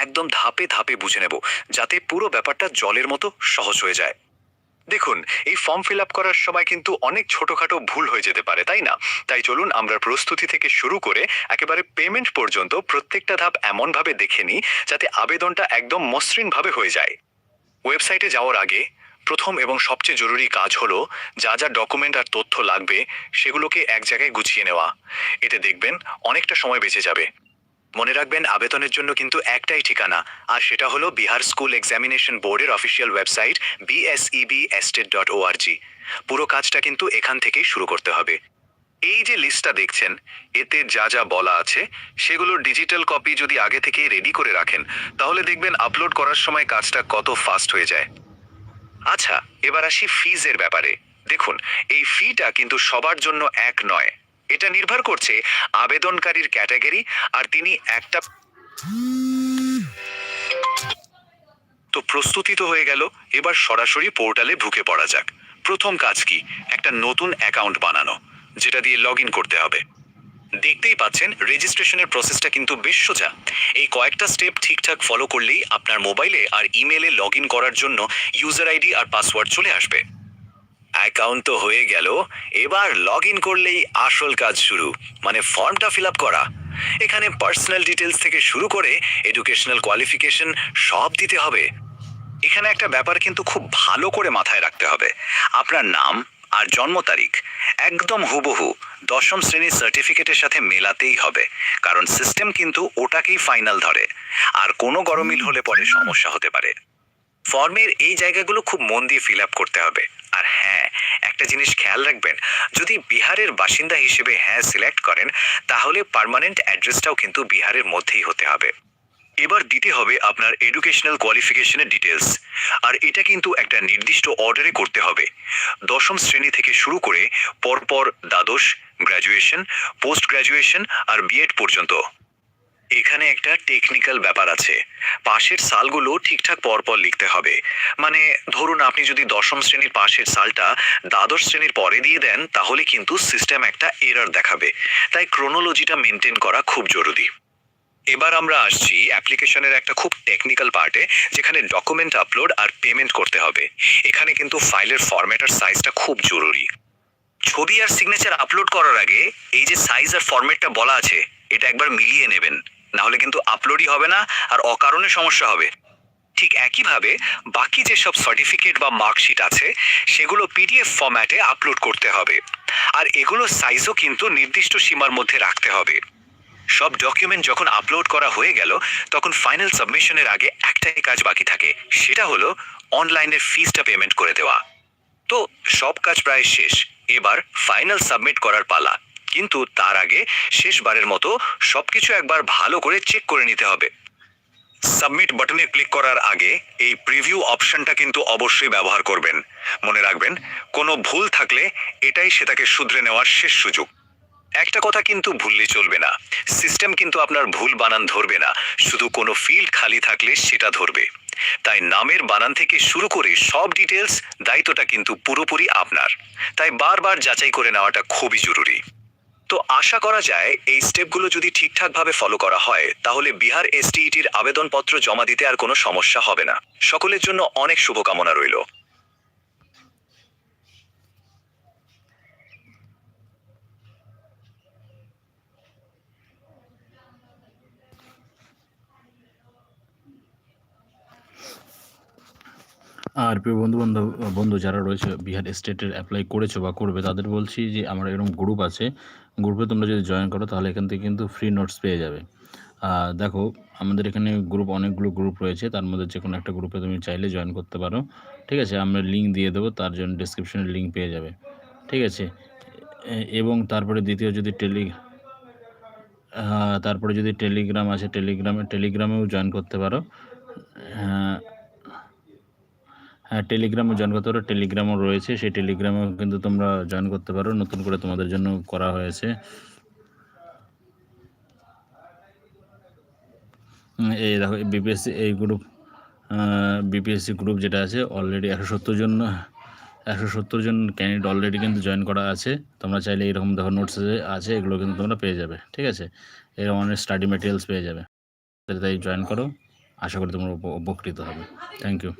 একদম ধাপে ধাপে বুঝে নেব, যাতে পুরো ব্যাপারটা জলের মতো সহজ হয়ে যায়। দেখুন, এই ফর্ম ফিল আপ করার সময় কিন্তু অনেক ছোটখাটো ভুল হয়ে যেতে পারে, তাই না? তাই চলুন আমরা প্রস্তুতি থেকে শুরু করে একেবারে পেমেন্ট পর্যন্ত প্রত্যেকটা ধাপ এমনভাবে দেখে নিই, যাতে আবেদনটা একদম মসৃণভাবে হয়ে যায়। ওয়েবসাইটে যাওয়ার আগে প্রথম এবং সবচেয়ে জরুরি কাজ হলো যা যা ডকুমেন্ট আর তথ্য লাগবে সেগুলোকে এক জায়গায় গুছিয়ে নেওয়া। এতে দেখবেন অনেকটা সময় বেঁচে যাবে। মনে রাখবেন, আবেদনের জন্য কিন্তু একটাই ঠিকানা, আর সেটা হলো বিহার স্কুল এক্সামিনেশন বোর্ডের official website BSEB state dot org পুরো কাজটা কিন্তু এখান থেকেই শুরু করতে হবে। এই যে লিস্টটা দেখছেন, এতে যা যা বলা আছে সেগুলোর ডিজিটাল কপি যদি আগে থেকেই রেডি করে রাখেন, তাহলে দেখবেন আপলোড করার সময় কাজটা কত ফাস্ট হয়ে যায়। আচ্ছা এবার আসি ফিজের ব্যাপারে। দেখুন, এই ফিটা কিন্তু সবার জন্য এক নয়। এটা নির্ভর করছে আবেদনকারীর ক্যাটাগরি আর তিনি একটা তো প্রস্তুতি তো হয়ে গেল। এবার সরাসরি পোর্টালে ঢুকে পড়া যাক। প্রথম কাজ কি? একটা নতুন অ্যাকাউন্ট বানানো, যেটা দিয়ে লগ করতে হবে। দেখতেই পাচ্ছেন, রেজিস্ট্রেশনের প্রসেসটা কিন্তু বেশ সোজা। এই কয়েকটা স্টেপ ঠিকঠাক ফলো করলেই আপনার মোবাইলে আর ইমেলে লগ করার জন্য ইউজার আইডি আর পাসওয়ার্ড চলে আসবে। অ্যাকাউন্ট তো হয়ে গেল। এবার লগ ইন করলেই আসল কাজ শুরু মানে ফর্মটা ফিল আপ করা। এখানে পার্সোনাল ডিটেলস থেকে শুরু করে এডুকেশনাল কোয়ালিফিকেশন সব দিতে হবে। এখানে একটা ব্যাপার কিন্তু খুব ভালো করে মাথায় রাখতে হবে। আপনার নাম আর জন্ম তারিখ একদম হুবহু দশম শ্রেণির সার্টিফিকেটের সাথে মেলাতেই হবে, কারণ সিস্টেম কিন্তু ওটাকেই ফাইনাল ধরে। আর কোনো গরমিল হলে পরে সমস্যা হতে পারে। ফর্মের এই জায়গাগুলো খুব মন দিয়ে ফিল আপ করতে হবে। আর হ্যাঁ একটা জিনিস খেয়াল রাখবেন, যদি বিহারের বাসিন্দা হিসেবে হ্যাঁ সিলেক্ট করেন, তাহলে পার্মানেন্ট অ্যাড্রেসটাও কিন্তু বিহারের মধ্যেই হতে হবে। এবার দিতে হবে আপনার এডুকেশনাল কোয়ালিফিকেশনের ডিটেলস আর এটা কিন্তু একটা নির্দিষ্ট অর্ডারে করতে হবে। দশম শ্রেণি থেকে শুরু করে পরপর দ্বাদশ গ্র্যাজুয়েশন পোস্ট গ্র্যাজুয়েশন আর বিএড পর্যন্ত। এখানে একটা টেকনিক্যাল ব্যাপার আছে। পাশের সালগুলো ঠিকঠাক পরপর লিখতে হবে। মানে ধরুন আপনি যদি দশম শ্রেণির পাশের সালটা দ্বাদশ শ্রেণির পরে দিয়ে দেন, তাহলে কিন্তু সিস্টেম একটা এরর দেখাবে। তাই ক্রোনোলজিটা মেনটেন করা খুব জরুরি। এবার আমরা আসছি অ্যাপ্লিকেশনের একটা খুব টেকনিক্যাল পার্টে যেখানে ডকুমেন্ট আপলোড আর পেমেন্ট করতে হবে। এখানে কিন্তু ফাইলের ফরম্যাট আর সাইজটা খুব জরুরি। ছবি আর সিগনেচার আপলোড করার আগে এই যে সাইজ আর ফরম্যাটটা বলা আছে, এটা একবার মিলিয়ে নেবেন। না হলে কিন্তু আপলোডই হবে না আর অকারণে সমস্যা হবে। ঠিক একইভাবে বাকি যেসব সার্টিফিকেট বা মার্কশিট আছে, সেগুলো পিডিএফ ফর্ম্যাটে আপলোড করতে হবে। আর এগুলো সাইজও কিন্তু নির্দিষ্ট সীমার মধ্যে রাখতে হবে। সব ডকুমেন্ট যখন আপলোড করা হয়ে গেল, তখন ফাইনাল সাবমিশনের আগে একটাই কাজ বাকি থাকে, সেটা হলো অনলাইনের ফিজটা পেমেন্ট করে দেওয়া। তো সব কাজ প্রায় শেষ। এবার ফাইনাল সাবমিট করার পালা। কিন্তু তার আগে শেষবারের মতো সবকিছু একবার ভালো করে চেক করে নিতে হবে। সাবমিট বাটনে ক্লিক করার আগে এই প্রিভিউ অপশনটা কিন্তু অবশ্যই ব্যবহার করবেন। মনে রাখবেন, কোনো ভুল থাকলে এটাই সেটাকে শুধরে নেওয়ার শেষ সুযোগ। একটা কথা কিন্তু ভুললে চলবে না। সিস্টেম কিন্তু আপনার ভুল বানান ধরবে না। শুধু কোনো ফিল্ড খালি থাকলে সেটা ধরবে। তাই নামের বানান থেকে শুরু করে সব ডিটেলস দায়িত্বটা কিন্তু পুরোপুরি আপনার। তাই বারবার যাচাই করে নেওয়াটা খুবই জরুরি। আশা করা যায় এই স্টেপগুলো যদি ঠিকঠাকভাবে ফলো করা হয়, তাহলে বিহার এসটিইটির আবেদনপত্র জমা দিতে আর কোনো সমস্যা হবে না। সকলের জন্য অনেক শুভকামনা রইল। আর প্রিয় বন্ধু বান্ধব বন্ধু যারা রয়েছে, বিহার স্টেটের অ্যাপ্লাই করেছ বা করবে, তাদের বলছি যে আমার এরকম গ্রুপ আছে গ্রুপে তোমরা যদি জয়েন করো, তাহলে এখান থেকে কিন্তু ফ্রি নোটস পেয়ে যাবে। দেখো, আমাদের এখানে গ্রুপ অনেকগুলো গ্রুপ রয়েছে, তার মধ্যে যে কোনো একটা গ্রুপে তুমি চাইলে জয়েন করতে পারো। ঠিক আছে, আমরা লিঙ্ক দিয়ে দেবো, তার জন্য ডিসক্রিপশনে লিঙ্ক পেয়ে যাবে। ঠিক আছে এবং তারপরে দ্বিতীয় যদি টেলি তারপরে যদি টেলিগ্রাম আছে টেলিগ্রামে টেলিগ্রামেও জয়েন করতে পারো। হ্যাঁ টেলিগ্রামে জয়েন করতে পারো। টেলিগ্রামও রয়েছে। সেই টেলিগ্রামেও কিন্তু তোমরা জয়েন করতে পারো। নতুন করে তোমাদের জন্য করা হয়েছে। এই দেখো বিপিএসসি এই গ্রুপ বিপিএসসি গ্রুপ যেটা আছে অলরেডি একশো সত্তর জন, একশো সত্তর জন ক্যান্ডিডেট অলরেডি কিন্তু জয়েন করা আছে। তোমরা চাইলে এরকম দেখো নোটস আছে, এগুলো কিন্তু তোমরা পেয়ে যাবে। ঠিক আছে? এরকম অনেক স্টাডি মেটেরিয়ালস পেয়ে যাবে। তাই জয়েন করো। আশা করি তোমরা উপ- উপকৃত হবে। Thank you